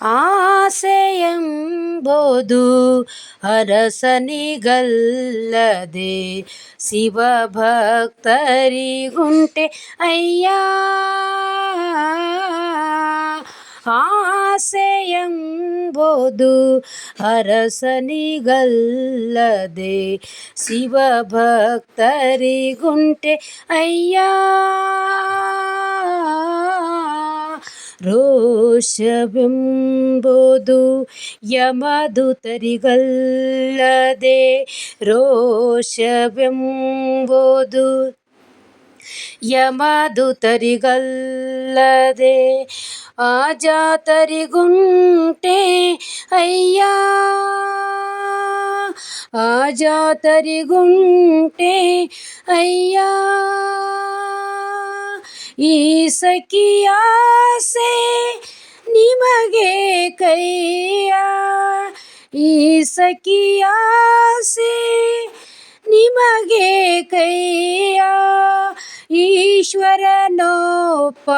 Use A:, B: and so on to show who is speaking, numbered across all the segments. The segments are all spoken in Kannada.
A: ಆಸೆಯೆಂಬುದು ಅರಸನಿಗಲ್ಲದೆ ಶಿವಭಕ್ತರಿಗುಂಟೆ ಅಯ್ಯ ಆಸೆಯೆಂಬುದು ಅರಸನಿಗಲ್ಲದೆ ಶಿವಭಕ್ತರಿಗುಂಟೆ ಅಯ್ಯ ರೋಷವೆಂಬುದು ಯಮದುತರಿಗಲ್ಲದೆ ರೋಷವೆಂಬುದು ಯಮದುತರಿಗಲ್ಲದೆ ಆಜಾತರಿಗುಂಟೆ ಅಯ್ಯ! ಆಜಾತರಿಗುಂಟೆ ಅಯ್ಯ! ಈ ಸಖಿಯಾಸೆ ನಿಮಗೆ ಕೈಯ ಈ ಸಖಿಯಾಸೆ ನಿಮಗೆ ಕೈಯ ಈಶ್ವರನೋಪ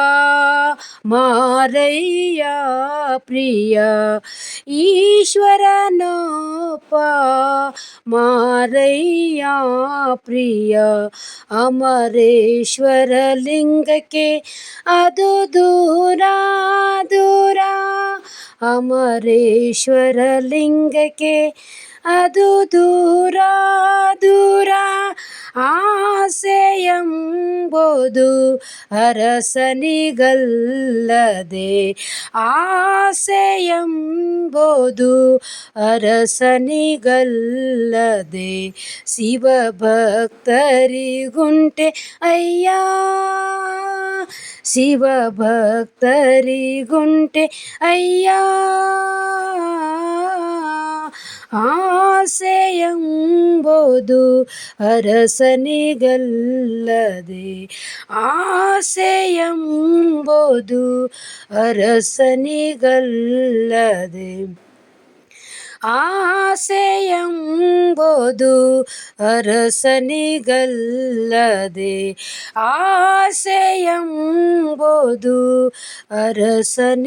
A: ಮಾರಯ್ಯ ಪ್ರಿಯ ಈಶ್ವರನೋಪ ಮಾರಯ್ಯ ಪ್ರಿಯ ಅಮರೇಶ್ವರ ಲಿಂಗಕ್ಕೆ ಅದು ದೂರ ದೂರ ಅಮರೇಶ್ವರ ಲಿಂಗಕ್ಕೆ ಅದು ದೂರ ದೂರ ಆಸೆಯೆಂಬುದು ಅರಸನಿಗಲ್ಲದೆ ಆಸೆಯೆಂಬುದು ಅರಸನಿಗಲ್ಲದೆ ಶಿವಭಕ್ತರಿಗುಂಟೆ ಅಯ್ಯ ಶಿವಭಕ್ತರಿಗುಂಟೆ ಅಯ್ಯ ಆಸೆಯೆಂಬುದು ಅರಸನಿಗಲ್ಲದೆ. ಆಸೆಯೆಂಬುದು ಅರಸನಿಗಲ್ಲದೆ. ಆಸೆಯೆಂಬುದು ಅರಸನಿಗಲ್ಲದೆ ಆಸೆಯೆಂಬುದು ಅರಸನಿಗಲ್ಲದೆ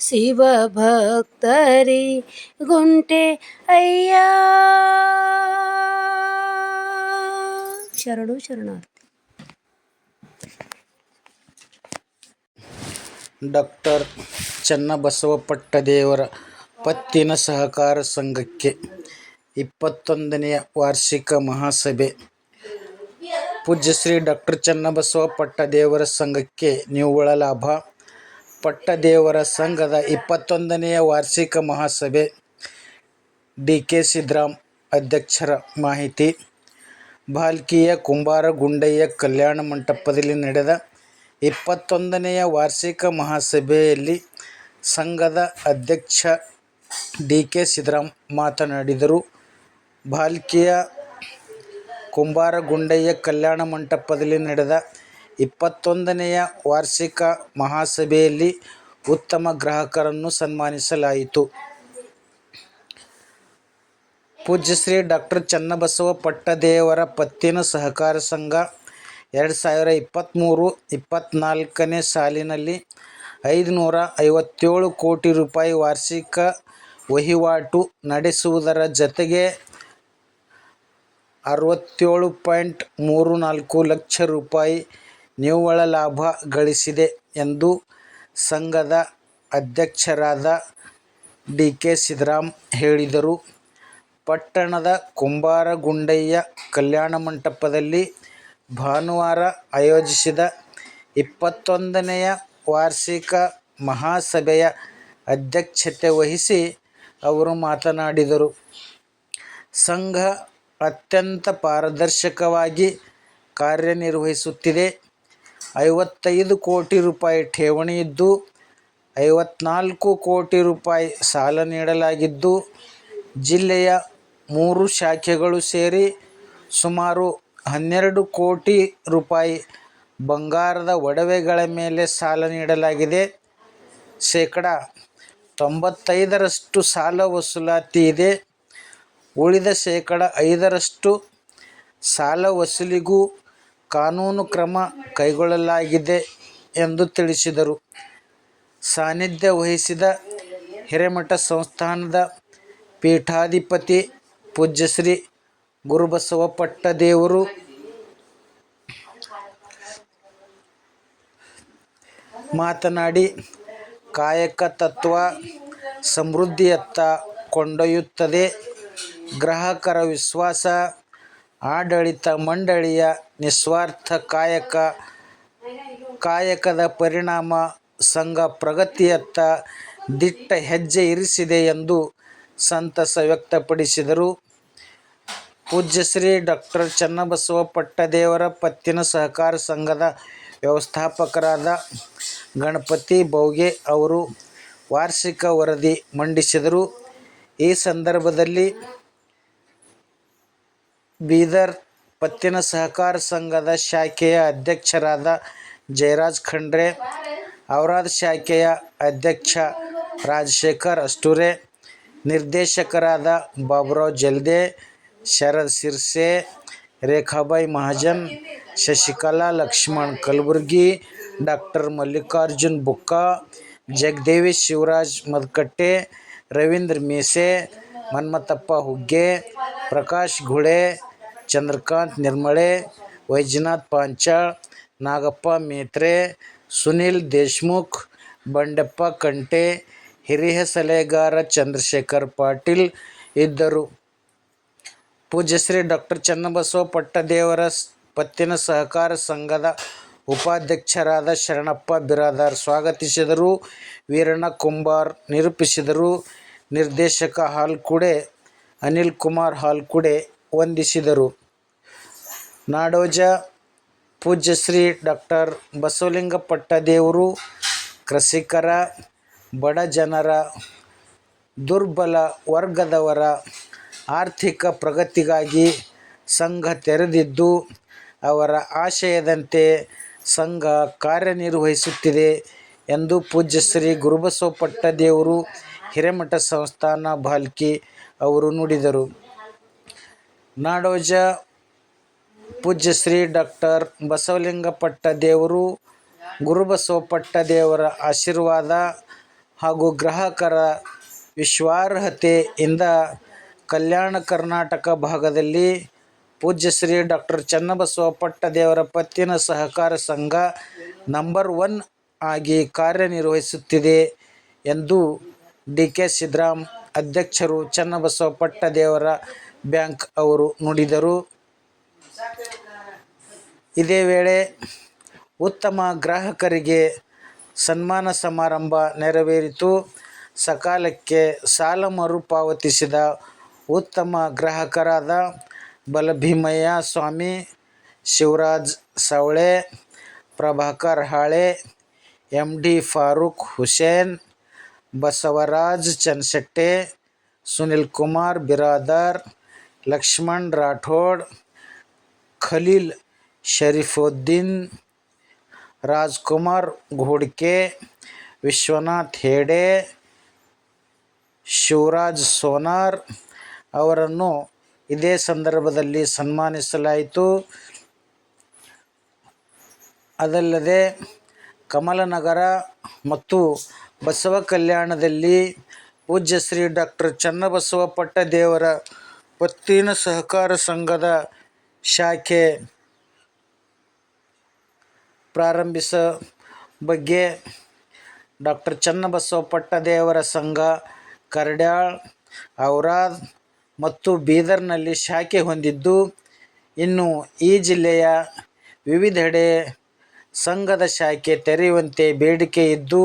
A: ಶಿವಭಕ್ತರಿ ಗುಂಟೆ ಅಯ್ಯ. ಶರಣು ಶರಣಾರ್ಥಿ.
B: ಡಾಕ್ಟರ್ ಚನ್ನಬಸವಪಟ್ಟದೇವರ ಪತ್ತಿನ ಸಹಕಾರ ಸಂಘಕ್ಕೆ ಇಪ್ಪತ್ತೊಂದನೆಯ ವಾರ್ಷಿಕ ಮಹಾಸಭೆ. ಪೂಜ್ಯ ಶ್ರೀ ಡಾಕ್ಟರ್ ಚನ್ನಬಸವ ಪಟ್ಟದೇವರ ಸಂಘಕ್ಕೆ ನಿವ್ವಳ ಲಾಭ. ಪಟ್ಟದೇವರ ಸಂಘದ ಇಪ್ಪತ್ತೊಂದನೆಯ ವಾರ್ಷಿಕ ಮಹಾಸಭೆ. ಡಿ. ಕೆ. ಸಿದ್ದರಾಮ್ ಅಧ್ಯಕ್ಷರ ಮಾಹಿತಿ. ಭಾಲ್ಕಿಯ ಕುಂಬಾರ ಗುಂಡಯ್ಯ ಕಲ್ಯಾಣ ಮಂಟಪದಲ್ಲಿ ನಡೆದ ಇಪ್ಪತ್ತೊಂದನೆಯ ವಾರ್ಷಿಕ ಮಹಾಸಭೆಯಲ್ಲಿ ಸಂಘದ ಅಧ್ಯಕ್ಷ ಡಿ ಕೆ ಸಿದ್ದರಾಮ್ ಮಾತನಾಡಿದರು. ಬಾಲ್ಕಿಯ ಕುಂಬಾರಗುಂಡಯ್ಯ ಕಲ್ಯಾಣ ಮಂಟಪದಲ್ಲಿ ನಡೆದ ಇಪ್ಪತ್ತೊಂದನೆಯ ವಾರ್ಷಿಕ ಮಹಾಸಭೆಯಲ್ಲಿ ಉತ್ತಮ ಗ್ರಾಹಕರನ್ನು ಸನ್ಮಾನಿಸಲಾಯಿತು. ಪೂಜ್ಯಶ್ರೀ ಡಾಕ್ಟರ್ ಚನ್ನಬಸವ ಪಟ್ಟದೇವರ ಪತ್ತಿನ ಸಹಕಾರ ಸಂಘ ಎರಡು ಸಾವಿರ ಇಪ್ಪತ್ತ್ಮೂರು ಇಪ್ಪತ್ತ್ನಾಲ್ಕನೇ ಸಾಲಿನಲ್ಲಿ ಐದುನೂರ ಐವತ್ತೇಳು ಕೋಟಿ ರೂಪಾಯಿ ವಾರ್ಷಿಕ ವಹಿವಾಟು ನಡೆಸುವುದರ ಜತೆಗೆ ಅರವತ್ತೇಳು ಪಾಯಿಂಟ್ ಮೂರು ನಾಲ್ಕು ಲಕ್ಷ ರೂಪಾಯಿ ನಿವ್ವಳ ಲಾಭ ಗಳಿಸಿದೆ ಎಂದು ಸಂಘದ ಅಧ್ಯಕ್ಷರಾದ ಡಿ ಕೆ ಸಿದ್ದರಾಮ್ ಹೇಳಿದರು. ಪಟ್ಟಣದ ಕುಂಬಾರಗುಂಡಯ್ಯ ಕಲ್ಯಾಣ ಮಂಟಪದಲ್ಲಿ ಭಾನುವಾರ ಆಯೋಜಿಸಿದ ಇಪ್ಪತ್ತೊಂದನೆಯ ವಾರ್ಷಿಕ ಮಹಾಸಭೆಯ ಅಧ್ಯಕ್ಷತೆ ವಹಿಸಿ ಅವರು ಮಾತನಾಡಿದರು. ಸಂಘ ಅತ್ಯಂತ ಪಾರದರ್ಶಕವಾಗಿ ಕಾರ್ಯನಿರ್ವಹಿಸುತ್ತಿದೆ. ಐವತ್ತೈದು ಕೋಟಿ ರೂಪಾಯಿ ಠೇವಣಿ ಇದ್ದು, ಐವತ್ನಾಲ್ಕು ಕೋಟಿ ರೂಪಾಯಿ ಸಾಲ ನೀಡಲಾಗಿದ್ದು, ಜಿಲ್ಲೆಯ ಮೂರು ಶಾಖೆಗಳು ಸೇರಿ ಸುಮಾರು ಹನ್ನೆರಡು ಕೋಟಿ ರೂಪಾಯಿ ಬಂಗಾರದ ಒಡವೆಗಳ ಮೇಲೆ ಸಾಲ ನೀಡಲಾಗಿದೆ. ಶೇಕಡ ತೊಂಬತ್ತೈದರಷ್ಟು ಸಾಲ ವಸೂಲಾತಿ ಇದೆ. ಉಳಿದ ಶೇಕಡ ಐದರಷ್ಟು ಸಾಲ ವಸೂಲಿಗೂ ಕಾನೂನು ಕ್ರಮ ಕೈಗೊಳ್ಳಲಾಗಿದೆ ಎಂದು ತಿಳಿಸಿದರು. ಸಾನ್ನಿಧ್ಯ ವಹಿಸಿದ ಹಿರೇಮಠ ಸಂಸ್ಥಾನದ ಪೀಠಾಧಿಪತಿ ಪೂಜ್ಯಶ್ರೀ ಗುರುಬಸವ ಪಟ್ಟದೇವರು ಮಾತನಾಡಿ, ಕಾಯಕ ತತ್ವ ಸಮೃದ್ಧಿಯತ್ತ ಕೊಂಡೊಯ್ಯುತ್ತದೆ. ಗ್ರಾಹಕರ ವಿಶ್ವಾಸ, ಆಡಳಿತ ಮಂಡಳಿಯ ನಿಸ್ವಾರ್ಥ ಕಾಯಕ, ಕಾಯಕದ ಪರಿಣಾಮ ಸಂಘ ಪ್ರಗತಿಯತ್ತ ದಿಟ್ಟ ಹೆಜ್ಜೆ ಇರಿಸಿದೆ ಎಂದು ಸಂತಸ ವ್ಯಕ್ತಪಡಿಸಿದರು. ಪೂಜ್ಯಶ್ರೀ ಡಾಕ್ಟರ್ ಚನ್ನಬಸವ ಪಟ್ಟದೇವರ ಪತ್ತಿನ ಸಹಕಾರ ಸಂಘದ ವ್ಯವಸ್ಥಾಪಕರಾದ ಗಣಪತಿ ಬೌಗೆ ಅವರು ವಾರ್ಷಿಕ ವರದಿ ಮಂಡಿಸಿದರು. ಈ ಸಂದರ್ಭದಲ್ಲಿ ಬೀದರ್ ಪತ್ತಿನ ಸಹಕಾರ ಸಂಘದ ಶಾಖೆಯ ಅಧ್ಯಕ್ಷರಾದ ಜಯರಾಜ್ ಖಂಡ್ರೆ, ಔರಾದ್ ಶಾಖೆಯ ಅಧ್ಯಕ್ಷ ರಾಜಶೇಖರ್ ಅಷ್ಟೂರೆ, ನಿರ್ದೇಶಕರಾದ ಬಾಬುರಾವ್ ಜಲ್ದೆ, ಶರದ್ ಸಿರ್ಸೆ ರೇಖಾಬಾಯಿ ಮಹಾಜನ್ ಶಶಿಕಲಾ ಲಕ್ಷ್ಮಣ್ ಕಲಬುರ್ಗಿ ಡಾಕ್ಟರ್ ಮಲ್ಲಿಕಾರ್ಜುನ್ ಬುಕ್ಕ ಜಗದೇವಿ ಶಿವರಾಜ್ ಮದಕಟ್ಟೆ ರವೀಂದ್ರ ಮೀಸೆ ಮನ್ಮಥಪ್ಪ ಹುಗ್ಗೆ ಪ್ರಕಾಶ್ ಗುಳೆ ಚಂದ್ರಕಾಂತ್ ನಿರ್ಮಳೆ ವೈಜನಾಥ್ ಪಾಂಚಾಳ್ ನಾಗಪ್ಪ ಮೇತ್ರೆ ಸುನಿಲ್ ದೇಶ್ಮುಖ್ ಬಂಡೆಪ್ಪ ಕಂಟೆ ಹಿರಿಯ ಸಲಹೆಗಾರ ಚಂದ್ರಶೇಖರ್ ಪಾಟೀಲ್ ಇದ್ದರು ಪೂಜ್ಯಶ್ರೀ ಡಾಕ್ಟರ್ ಚನ್ನಬಸವ ಪಟ್ಟದೇವರ ಪತ್ತಿನ ಸಹಕಾರ ಸಂಘದ ಉಪಾಧ್ಯಕ್ಷರಾದ ಶರಣಪ್ಪ ಬಿರಾದಾರ್ ಸ್ವಾಗತಿಸಿದರು. ವೀರಣ್ಣ ಕುಂಬಾರ್ ನಿರೂಪಿಸಿದರು. ನಿರ್ದೇಶಕ ಹಾಲ್ಕುಡೆ, ಅನಿಲ್ ಕುಮಾರ್ ಹಾಲ್ಕುಡೆ ವಂದಿಸಿದರು. ನಾಡೋಜ ಪೂಜ್ಯಶ್ರೀ ಡಾಕ್ಟರ್ ಬಸವಲಿಂಗ ಪಟ್ಟದೇವರು, ಕೃಷಿಕರ, ಬಡ ಜನರ, ದುರ್ಬಲ ವರ್ಗದವರ ಆರ್ಥಿಕ ಪ್ರಗತಿಗಾಗಿ ಸಂಘ ತೆರೆದಿದ್ದು, ಅವರ ಆಶಯದಂತೆ ಸಂಘ ಕಾರ್ಯನಿರ್ವಹಿಸುತ್ತಿದೆ ಎಂದು ಪೂಜ್ಯಶ್ರೀ ಗುರುಬಸವ ದೇವರು ಹಿರೇಮಠ ಸಂಸ್ಥಾನ ಭಾಲ್ಕಿ ಅವರು ನುಡಿದರು. ನಾಡೋಜ ಪೂಜ್ಯಶ್ರೀ ಡಾಕ್ಟರ್ ಬಸವಲಿಂಗ ದೇವರು ಗುರುಬಸವ ದೇವರ ಆಶೀರ್ವಾದ ಹಾಗೂ ಗ್ರಾಹಕರ ವಿಶ್ವಾರ್ಹತೆಯಿಂದ ಕಲ್ಯಾಣ ಕರ್ನಾಟಕ ಭಾಗದಲ್ಲಿ ಪೂಜ್ಯ ಶ್ರೀ ಡಾಕ್ಟರ್ ಚನ್ನಬಸವ ಪಟ್ಟದೇವರ ಪತ್ತಿನ ಸಹಕಾರ ಸಂಘ ನಂಬರ್ ಒನ್ ಆಗಿ ಕಾರ್ಯನಿರ್ವಹಿಸುತ್ತಿದೆ ಎಂದು ಡಿ ಕೆ ಸಿದ್ದರಾಮ್ ಅಧ್ಯಕ್ಷರು ಚನ್ನಬಸವ ಪಟ್ಟದೇವರ ಬ್ಯಾಂಕ್ ಅವರು ನುಡಿದರು. ಇದೇ ವೇಳೆ ಉತ್ತಮ ಗ್ರಾಹಕರಿಗೆ ಸನ್ಮಾನ ಸಮಾರಂಭ ನೆರವೇರಿತು. ಸಕಾಲಕ್ಕೆ ಸಾಲ ಮರುಪಾವತಿಸಿದ ಉತ್ತಮ ಗ್ರಾಹಕರಾದ ಬಲಭೀಮಯ್ಯ ಸ್ವಾಮಿ ಶಿವರಾಜ್ ಸವಳೆ ಪ್ರಭಾಕರ್ ಹಾಳೆ M D Farooq Hussain Basavaraj ಚನ್ಸೆಟ್ಟೆ Sunil Kumar Biradar Lakshman Rathod Khaleel ಶರೀಫುದ್ದೀನ್ Rajkumar Ghodke Vishwanath ಹೇಡೆ Shivraj sonar ಅವರನ್ನು ಇದೇ ಸಂದರ್ಭದಲ್ಲಿ ಸನ್ಮಾನಿಸಲಾಯಿತು. ಅದಲ್ಲದೆ ಕಮಲನಗರ ಮತ್ತು ಬಸವ ಕಲ್ಯಾಣದಲ್ಲಿ ಪೂಜ್ಯ ಶ್ರೀ ಡಾಕ್ಟರ್ ಚನ್ನಬಸವ ಪಟ್ಟದೇವರ ಪತ್ತಿನ ಸಹಕಾರ ಸಂಘದ ಶಾಖೆ ಪ್ರಾರಂಭಿಸ ಬಗ್ಗೆ ಡಾಕ್ಟರ್ ಚನ್ನಬಸವ ಪಟ್ಟದೇವರ ಸಂಘ ಕರಡ್ಯಾಳ್, ಔರಾದ್ ಮತ್ತು ಬೀದರ್ನಲ್ಲಿ ಶಾಖೆ ಹೊಂದಿದ್ದು, ಇನ್ನು ಈ ಜಿಲ್ಲೆಯ ವಿವಿಧೆಡೆ ಸಂಘದ ಶಾಖೆ ತೆರೆಯುವಂತೆ ಬೇಡಿಕೆ ಇದ್ದು,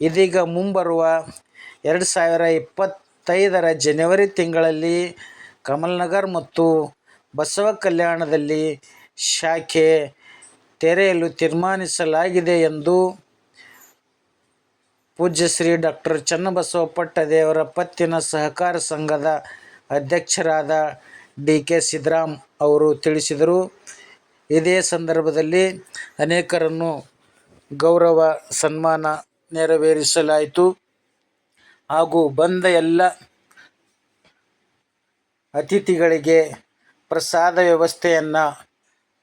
B: ಇದೀಗ ಮುಂಬರುವ ಎರಡು ಸಾವಿರ ಇಪ್ಪತ್ತೈದರ ಜನವರಿ ತಿಂಗಳಲ್ಲಿ ಕಮಲ್ನಗರ್ ಮತ್ತು ಬಸವ ಕಲ್ಯಾಣದಲ್ಲಿ ಶಾಖೆ ತೆರೆಯಲು ತೀರ್ಮಾನಿಸಲಾಗಿದೆ ಎಂದು ಪೂಜ್ಯ ಶ್ರೀ ಡಾಕ್ಟರ್ ಚನ್ನಬಸವ ಪಟ್ಟದೇವರ ಪತ್ತಿನ ಸಹಕಾರ ಸಂಘದ ಅಧ್ಯಕ್ಷರಾದ ಡಿ ಕೆ ಸಿದ್ದರಾಮ್ ಅವರು ತಿಳಿಸಿದರು. ಇದೇ ಸಂದರ್ಭದಲ್ಲಿ ಅನೇಕರನ್ನು ಗೌರವ ಸನ್ಮಾನ ನೆರವೇರಿಸಲಾಯಿತು. ಹಾಗೂ ಬಂದ ಎಲ್ಲ ಅತಿಥಿಗಳಿಗೆ ಪ್ರಸಾದ ವ್ಯವಸ್ಥೆಯನ್ನು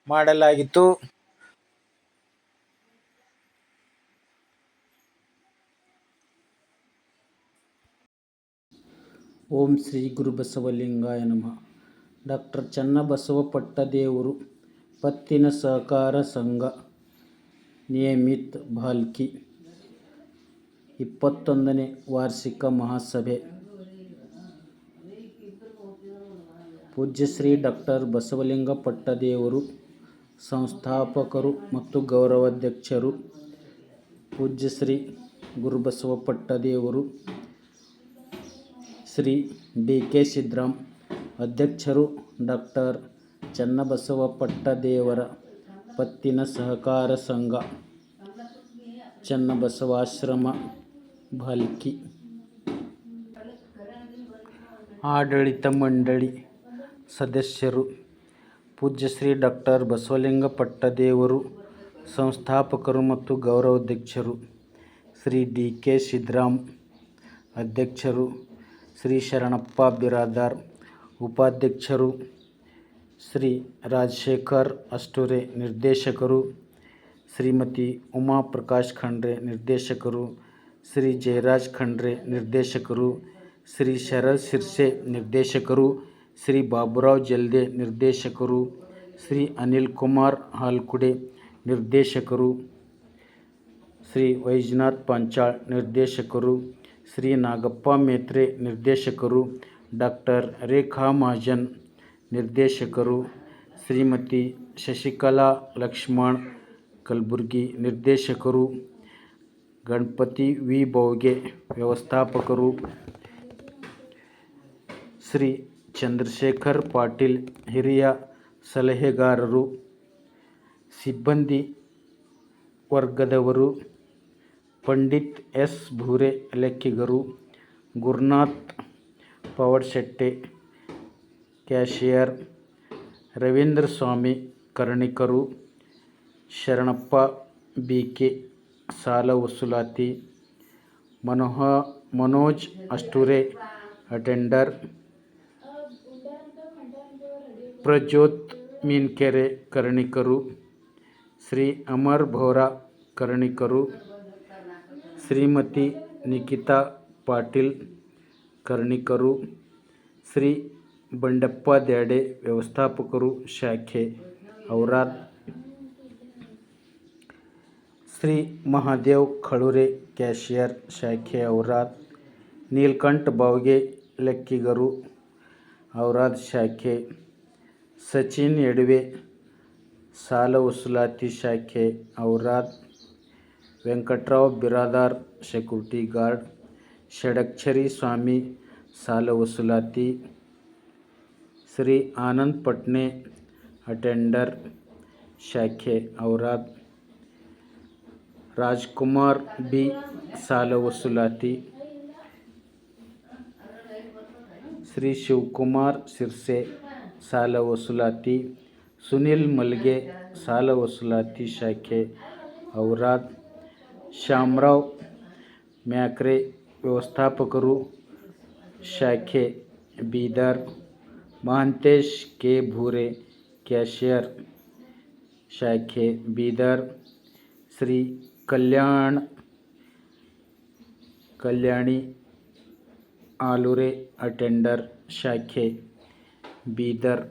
B: ಮಾಡಲಾಗಿತ್ತು. ಓಂ ಶ್ರೀ ಗುರುಬಸವಲಿಂಗಾಯ ನಮಃ. ಡಾಕ್ಟರ್ ಚನ್ನಬಸವ ಪಟ್ಟದೇವರು ಪತ್ತಿನ ಸಹಕಾರ ಸಂಘ, ನಿಯಮಿತ್ ಭಾಲ್ಕಿ ಇಪ್ಪತ್ತೊಂದನೇ ವಾರ್ಷಿಕ ಮಹಾಸಭೆ. ಪೂಜ್ಯ ಶ್ರೀ ಡಾಕ್ಟರ್ ಬಸವಲಿಂಗ ಪಟ್ಟದೇವರು ಸಂಸ್ಥಾಪಕರು ಮತ್ತು ಗೌರವಾಧ್ಯಕ್ಷರು ಪೂಜ್ಯ ಶ್ರೀ ಗುರುಬಸವ ಪಟ್ಟದೇವರು ಶ್ರೀ ಡಿ ಕೆ ಸಿದ್ರಾಮ್ ಅಧ್ಯಕ್ಷರು ಡಾಕ್ಟರ್ ಚನ್ನಬಸವ ಪಟ್ಟದೇವರ ಪತ್ತಿನ ಸಹಕಾರ ಸಂಘ, ಚನ್ನಬಸವಾಶ್ರಮ, ಭಾಲ್ಕಿ. ಆಡಳಿತ ಮಂಡಳಿ ಸದಸ್ಯರು, ಪೂಜ್ಯ ಶ್ರೀ ಡಾಕ್ಟರ್ ಬಸವಲಿಂಗ ಪಟ್ಟದೇವರು, ಸಂಸ್ಥಾಪಕರು ಮತ್ತು ಗೌರವಾಧ್ಯಕ್ಷರು, ಶ್ರೀ ಡಿ ಕೆ ಸಿದ್ರಾಮ್ ಅಧ್ಯಕ್ಷರು ಶ್ರೀ ಶರಣಪ್ಪ ಬಿರಾದಾರ್ ಉಪಾಧ್ಯಕ್ಷರು, ಶ್ರೀ ರಾಜಶೇಖರ್ ಅಷ್ಟೂರೆ ನಿರ್ದೇಶಕರು, ಶ್ರೀಮತಿ ಉಮಾ ಪ್ರಕಾಶ್ ಖಂಡ್ರೆ ನಿರ್ದೇಶಕರು, ಶ್ರೀ ಜಯರಾಜ್ ಖಂಡ್ರೆ ನಿರ್ದೇಶಕರು, ಶ್ರೀ ಶರದ್ ಸಿರ್ಸೆ ನಿರ್ದೇಶಕರು, ಶ್ರೀ ಬಾಬುರಾವ್ ಜಲ್ದೆ ನಿರ್ದೇಶಕರು, ಶ್ರೀ ಅನಿಲ್ ಕುಮಾರ್ ಹಾಲ್ಕುಡೆ ನಿರ್ದೇಶಕರು, ಶ್ರೀ ವೈಜನಾಥ್ ಪಾಂಚಾಳ್ ನಿರ್ದೇಶಕರು ಶ್ರೀ ನಾಗಪ್ಪ ಮೇತ್ರೆ ನಿರ್ದೇಶಕರು, ಡಾಕ್ಟರ್ ರೇಖಾ ಮಹಾಜನ್ ನಿರ್ದೇಶಕರು, ಶ್ರೀಮತಿ ಶಶಿಕಲಾ ಲಕ್ಷ್ಮಣ್ ಕಲಬುರ್ಗಿ ನಿರ್ದೇಶಕರು, ಗಣಪತಿ ವಿ. ಬೌಗೆ ವ್ಯವಸ್ಥಾಪಕರು, ಶ್ರೀ ಚಂದ್ರಶೇಖರ್ ಪಾಟೀಲ್ ಹಿರಿಯ ಸಲಹೆಗಾರರು, ಸಿಬ್ಬಂದಿ ವರ್ಗದವರು ಪಂಡಿತ್ ಎಸ್ ಭೂರೆ ಲೆಕ್ಕಿಗರು ಗುರುನಾಥ್ ಪವಡ್ಶೆಟ್ಟೆ ಕ್ಯಾಶಿಯರ್ ರವೀಂದ್ರ ಸ್ವಾಮಿ ಕರ್ಣಿಕರು ಶರಣಪ್ಪ ಬಿ ಕೆ ಸಾಲ ವಸೂಲಾತಿ ಮನೋಹ ಮನೋಜ್ ಅಷ್ಟೂರೆ ಅಟೆಂಡರ್ ಪ್ರಜ್ಯೋತ್ ಮೀನ್ಕೆರೆ ಕರ್ಣಿಕರು ಶ್ರೀ ಅಮರ್ ಭೋರಾ ಕರ್ಣಿಕರು ಶ್ರೀಮತಿ ನಿಖಿತಾ ಪಾಟೀಲ್ ಕರ್ಣಿಕರು ಶ್ರೀ ಬಂಡಪ್ಪ ದ್ಯಾಡೆ ವ್ಯವಸ್ಥಾಪಕರು ಶಾಖೆ, ಔರಾದ್, ಶ್ರೀ ಮಹಾದೇವ್ ಖಳುರೆ ಕ್ಯಾಶಿಯರ್ ಶಾಖೆ, ಔರಾದ್, ನೀಲ್ಕಂಠ ಬಾವ್ಗೆ ಲೆಕ್ಕಿಗರು, ಔರಾದ್ ಶಾಖೆ, ಸಚಿನ್ ಎಡುವೆ ಸಾಲ ವಸೂಲಾತಿ ಶಾಖೆ, ಔರಾದ್ ವೆಂಕಟ್ರಾವ್ ಬಿರಾದಾರ್ ಸೆಕ್ಯೂರಿಟಿ ಗಾರ್ಡ್ ಷಡಕ್ಷರಿ ಸ್ವಾಮಿ ಸಾಲ ವಸೂಲಾತಿ ಶ್ರೀ ಆನಂದ್ ಪಟ್ನೆ ಅಟೆಂಡರ್ ಶಾಖೆ ಔರಾದ್ ರಾಜ್ಕುಮಾರ್ ಬಿ ಸಾಲ ವಸೂಲಾತಿ ಶ್ರೀ ಶಿವಕುಮಾರ್ ಸಿರ್ಸೆ ಸಾಲ ವಸೂಲಾತಿ ಸುನಿಲ್ ಮಲ್ಗೆ ಸಾಲ ವಸೂಲಾತಿ ಶಾಖೆ ಔರಾದ್ ಶ್ಯಾಮರಾವ್ ಮ್ಯಾಕ್ರೆ ವ್ಯವಸ್ಥಾಪಕರು ಶಾಖೆ ಬೀದರ್ ಮಹಾಂತೇಶ್ ಕೆ ಭೂರೆ ಕ್ಯಾಶಿಯರ್ ಶಾಖೆ ಬೀದರ್ ಶ್ರೀ ಕಲ್ಯಾಣ್ ಕಲ್ಯಾಣಿ ಆಲೂರೆ ಅಟೆಂಡರ್ ಶಾಖೆ ಬೀದರ್